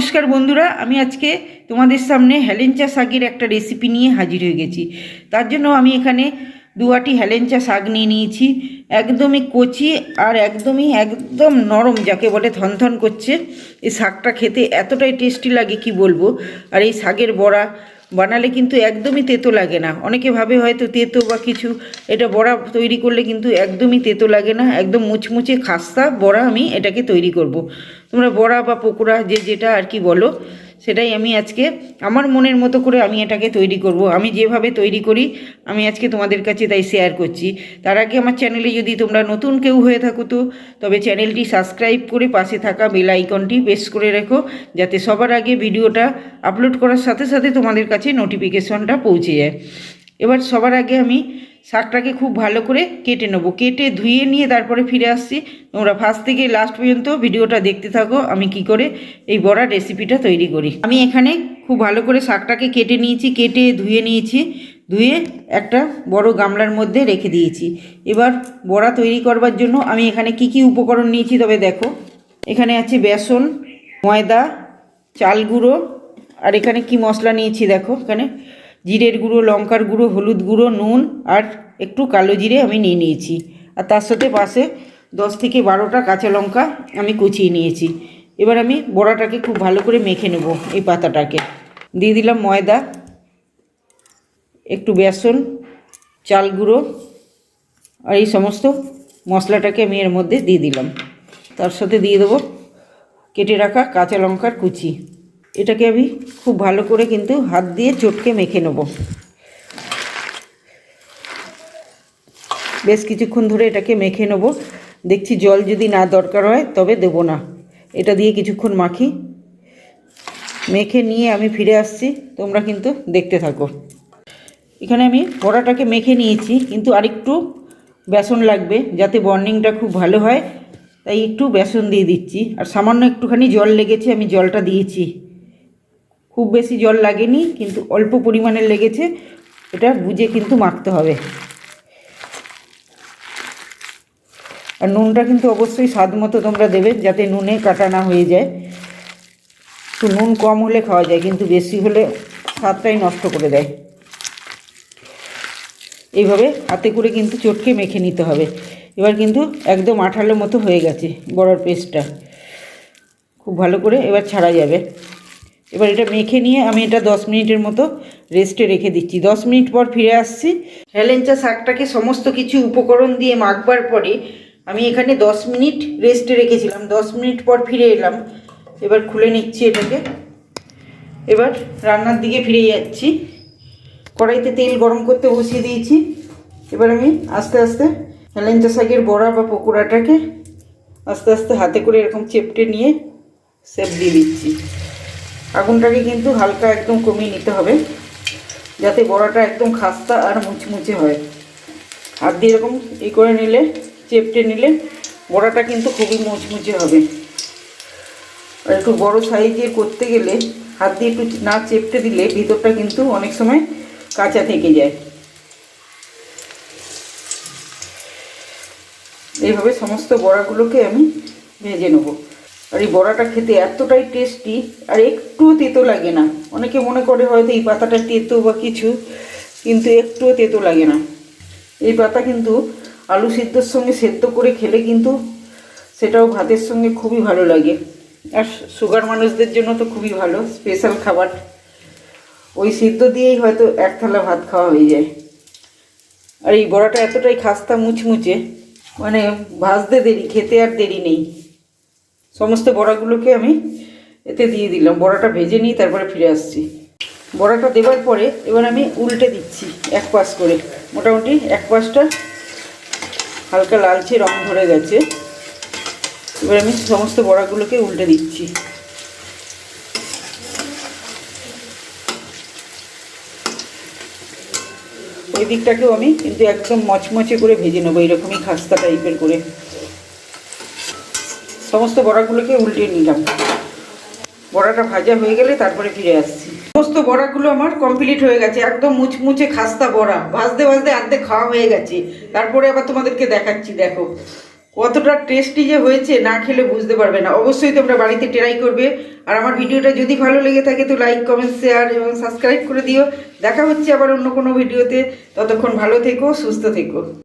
নমস্কার বন্ধুরা, আমি আজকে তোমাদের সামনে হ্যালেঞ্চা শাকের একটা রেসিপি নিয়ে হাজির হয়ে গেছি। তার জন্য আমি এখানে দুয়াটি হ্যালেঞ্চা শাক নিয়ে নিয়েছি। একদমই কচি আর একদমই একদম নরম, যাকে বলে থনথন করছে। এই শাকটা খেতে এতটাই টেস্টি লাগে, কি বলব? আর এই শাকের বড়া বানালে কিন্তু একদমই তেতো লাগে না অনেকে ভাবে হয়তো তেতো বা কিছু, এটা বড়া তৈরি করলে কিন্তু একদমই তেতো লাগে না, একদম মুচমুচে খাস্তা বড়া আমি এটাকে তৈরি করব। তোমরা বড়া বা পকোড়া যে যেটা আর কি বলো সেটাই আমি আজকে আমার মনের মতো করে আমি এটাকে তৈরি করব। আমি যেভাবে তৈরি করি, আমি আজকে তোমাদের কাছে তাই শেয়ার করছি তার আগে আমার চ্যানেলে যদি তোমরা নতুন কেউ হয়ে থাকো তো, তবে চ্যানেলটি সাবস্ক্রাইব করে পাশে থাকা বেল আইকনটি প্রেস করে রেখো, যাতে সবার আগে ভিডিওটা আপলোড করার সাথে সাথে তোমাদের কাছে নোটিফিকেশনটা পৌঁছে যায় এবার সবার আগে আমি শাকটাকে খুব ভালো করে কেটে নেব। কেটে ধুয়ে নিয়ে তারপরে ফিরে আসছি। তোমরা ফার্স্ট থেকে লাস্ট পর্যন্ত ভিডিওটা দেখতে থাকো, আমি কি করে এই বড়া রেসিপিটা তৈরি করি। আমি এখানে খুব ভালো করে শাকটাকে কেটে নিয়েছি, কেটে ধুয়ে নিয়েছি। ধুয়ে একটা বড় গামলার মধ্যে রেখে দিয়েছি। এবার বড়া তৈরি করবার জন্য আমি এখানে কি কি উপকরণ নিয়েছি তবে দেখো। এখানে আছে বেসন, ময়দা, চাল গুঁড়ো, আর এখানে কি মশলা নিয়েছি দেখো। এখানে জিরের গুঁড়ো, লঙ্কার গুঁড়ো, হলুদ গুঁড়ো, নুন আর একটু কালো জিরে আমি নিয়ে নিয়েছি। আর তার সাথে পাশে দশ থেকে বারোটা কাঁচা লঙ্কা আমি কুচিয়ে নিয়েছি। এবার আমি বড়াটাকে খুব ভালো করে মেখে নেব এই পাতাটাকে। দিয়ে দিলাম ময়দা, একটু বেসন, চাল গুঁড়ো আর এই সমস্ত মশলাটাকে আমি এর মধ্যে দিয়ে দিলাম। তার সাথে দিয়ে দেবো কেটে রাখা কাঁচা লঙ্কার কুচি। এটাকে আমি খুব ভালো করে কিন্তু হাত দিয়ে চটকে মেখে নেব। বেশ কিছুক্ষণ ধরে এটাকে মেখে নেব। দেখছি জল যদি না দরকার হয় তবে দেব না। এটা দিয়ে কিছুক্ষণ মাখি। মেখে নিয়ে আমি ফিরে আসছি। তোমরা কিন্তু দেখতে থাকো। এখানে আমি বড়াটাকে মেখে নিয়েছি, কিন্তু আরেকটু বেসন লাগবে যাতে বর্নিংটা খুব ভালো হয়। তাই একটু বেসন দিয়ে দিচ্ছি। আর সামান্য একটুখানি জল লেগেছে, আমি জলটা দিয়েছি। খুব বেশি জল লাগেনি, কিন্তু অল্প পরিমাণে লেগেছে, এটা বুঝে কিন্তু মাখতে হবে। আর নুনটা কিন্তু অবশ্যই স্বাদ মতো তোমরা দেবে, যাতে নুনে কাটা না হয়ে যায়। তো নুন কম হলে খাওয়া যায়, কিন্তু বেশি হলে স্বাদটাই নষ্ট করে দেয়। এইভাবে হাতে করে কিন্তু চটকে মেখে নিতে হবে। এবার কিন্তু একদম আঠালো মতো হয়ে গেছে বড়ার পেস্টটা। খুব ভালো করে এবার ছাড়া যাবে। এবার এটা মেখে নিয়ে আমি এটা দশ মিনিটের মতো রেস্টে রেখে দিচ্ছি। দশ মিনিট পর ফিরে আসছি। হেলেঞ্চা শাকটাকে সমস্ত কিছু উপকরণ দিয়ে মাখবার পরে আমি এখানে দশ মিনিট রেস্টে রেখেছিলাম। দশ মিনিট পর ফিরে এলাম। এবার খুলে নিচ্ছি এটাকে। এবার রান্নার দিকে ফিরে যাচ্ছি। কড়াইতে তেল গরম করতে বসিয়ে দিয়েছি। এবার আমি আস্তে আস্তে হেলেঞ্চা শাকের বড়া বা পকোড়াটাকে আস্তে আস্তে হাতে করে এরকম চেপটে নিয়ে সেপ দিয়ে দিচ্ছি। আগুনটাকে কিন্তু হালকা একদম কমিয়ে নিতে হবে, যাতে বড়াটা একদম খাস্তা আর মুচমুচে হয়। হাত দিয়ে এরকম ই করে নিলে, চেপটে নিলে বড়াটা কিন্তু খুবই মুচমুচে হবে। আর একটু বড় সাইজের করতে গেলে হাত দিয়ে একটু না চেপটে দিলে ভিতরটা কিন্তু অনেক সময় কাঁচা থেকে যায়। এইভাবে সমস্ত বড়াগুলোকে আমি ভেজে নেব। আর এই বড়াটা খেতে এতটাই টেস্টি আর একটুও তেতো লাগে না। অনেকে মনে করে হয়তো এই পাতাটা তেতো বা কিছু, কিন্তু একটুও তেতো লাগে না। এই পাতা কিন্তু আলু সিদ্ধর সঙ্গে সেদ্ধ করে খেলে কিন্তু সেটাও ভাতের সঙ্গে খুবই ভালো লাগে। আর সুগার মানুষদের জন্য তো খুবই ভালো স্পেশাল খাবার। ওই সিদ্ধ দিয়েই হয়তো এক থালা ভাত খাওয়া হয়ে যায়। আর এই বড়াটা এতটাই খাস্তা মুচমুচে মানে ভাজতে দেরি, খেতে আর দেরি নেই। সমস্ত বড়াগুলোকে আমি এতে দিয়ে দিলাম। বড়াটা ভেজে নিই তারপরে ফিরে আসছি। বড়াটা দেওয়ার পরে এবার আমি উল্টে দিচ্ছি এক পাশ করে। মোটামুটি এক পাশটা হালকা লালচে রং ধরে গেছে। এবার আমি সমস্ত বড়াগুলোকে উল্টে দিচ্ছি। ওই দিকটাকেও আমি কিন্তু একদম মচমচে করে ভেজে নেব এইরকমই খাস্তা টাইপের করে। সমস্ত বড়াগুলোকে উল্টে নিলাম। বড়াটা ভাজা হয়ে গেলে তারপরে ফিরে আসছি। সমস্ত বড়াগুলো আমার কমপ্লিট হয়ে গেছে, একদম মুচমুচে খাস্তা বড়া। ভাজতে ভাজতে অর্ধেক খাওয়া হয়ে গেছে। তারপরে আবার তোমাদেরকে দেখাচ্ছি, দেখো। কতটা টেস্টি যে হয়েছে, না খেলে বুঝতে পারবে না। অবশ্যই তোমরা বাড়িতে ট্রাই করবে। আর আমার ভিডিওটা যদি ভালো লেগে থাকে তো লাইক কমেন্ট শেয়ার এবং সাবস্ক্রাইব করে দিও। দেখা হচ্ছে আবার অন্য কোনো ভিডিওতে। ততক্ষণ ভালো থেকো, সুস্থ থেকো।